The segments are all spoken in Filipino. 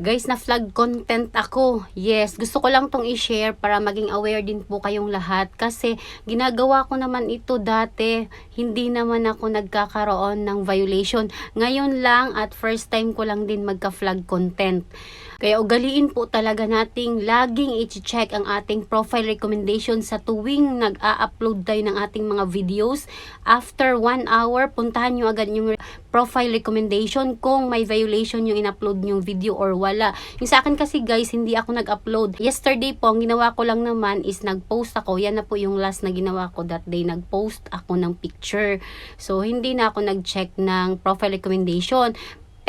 Guys, na flag content ako. Yes, gusto ko lang tong i-share para maging aware din po kayong lahat. Kasi ginagawa ko naman ito dati. Hindi naman ako nagkakaroon ng violation. Ngayon lang at first time ko lang din magka-flag content. Kaya ugaliin po talaga nating laging i-check ang ating profile recommendation sa tuwing nag-a-upload tayo ng ating mga videos. After 1 hour, puntahan nyo agad yung profile recommendation kung may violation yung in-upload yung video or wala. Yung sa akin kasi guys, hindi ako nag-upload. Yesterday po, ang ginawa ko lang naman is nag-post ako. Yan na po yung last na ginawa ko that day. Nag-post ako ng picture. So, hindi na ako nag-check ng profile recommendation.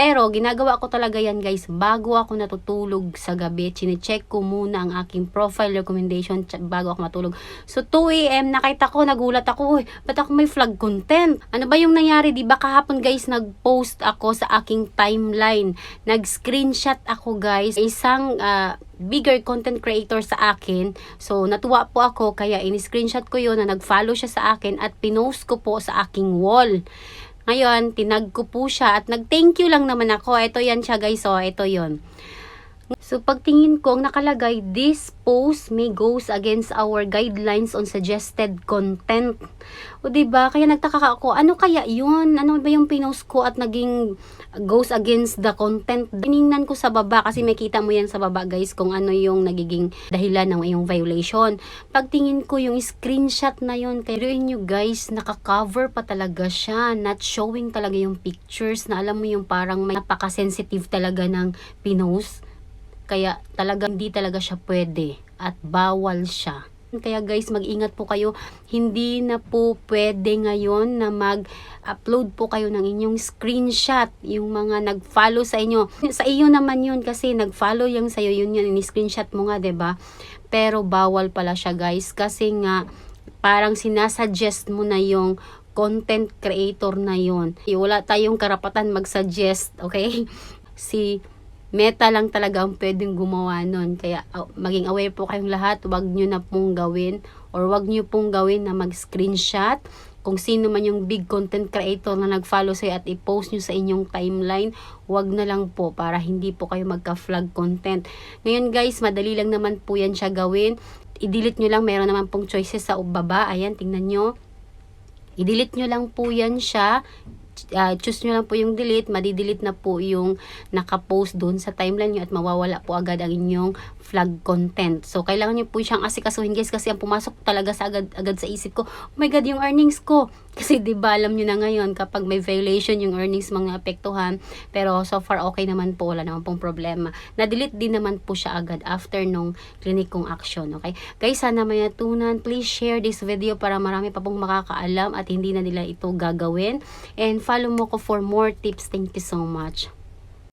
Pero ginagawa ko talaga yan guys bago ako natutulog sa gabi. Chine-check ko muna ang aking profile recommendation bago ako matulog. So 2am nakita ko, nagulat ako, Uy, ba't ako may flag content? Ano ba yung nangyari? Di ba kahapon guys nag-post ako sa aking timeline. Nag-screenshot ako guys. Isang ah, bigger content creator sa akin. So, natuwa po ako kaya in-screenshot ko yun na nag-follow siya sa akin at pinost ko po sa aking wall. Ngayon, tinag ko po siya at nag-thank you lang naman ako. Ito yan siya guys, oh, ito yon. So, pagtingin ko, ang nakalagay, this post may goes against our guidelines on suggested content. O, diba? Kaya nagtaka ka ako, ano kaya yun? Ano ba yung pinost ko at naging goes against the content? Tiningnan ko sa baba, kasi may kita mo yan sa baba, guys, kung ano yung nagiging dahilan ng iyong violation. Pagtingin ko yung screenshot na yun, kaya nyo, guys, naka-cover pa talaga siya. Not showing talaga yung pictures na alam mo yung parang may napaka-sensitive talaga ng pinost. Kaya talaga hindi talaga siya pwede at bawal siya. Kaya guys, mag-ingat po kayo. Hindi na po pwede ngayon na mag-upload po kayo ng inyong screenshot. Yung mga nag-follow sa inyo. Sa iyo naman yun kasi nag-follow yung sa'yo. Yun yun, ini-screenshot mo nga, ba Pero bawal pala siya guys. Kasi nga, parang sinasuggest mo na yung content creator na yon. Wala tayong karapatan mag-suggest, okay? Si Meta lang talaga ang pwedeng gumawa nun. Kaya uh, maging aware po kayong lahat. Huwag nyo na pong gawin or huwag nyo pong gawin na mag-screenshot kung sino man yung big content creator na nag-follow sa'yo at i-post nyo sa inyong timeline, wag na lang po para hindi po kayo magka-flag content. Ngayon guys, madali lang naman po yan siya gawin. I-delete nyo lang, meron naman pong choices sa baba. Ayan, tingnan nyo. I-delete nyo lang po yan siya uh, choose nyo lang po yung delete, madidelete na po yung nakapost doon sa timeline nyo at mawawala po agad ang inyong flag content. So, kailangan nyo po siyang asikasuhin guys kasi ang pumasok talaga sa agad, agad sa isip ko, oh my god, yung earnings ko. Kasi di ba alam nyo na ngayon kapag may violation yung earnings mga apektuhan. Pero so far okay naman po, wala naman pong problema. Na-delete din naman po siya agad after nung clinic kong action. Okay? Guys, sana may natunan. Please share this video para marami pa pong makakaalam at hindi na nila ito gagawin. And follow mo ko for more tips. Thank you so much.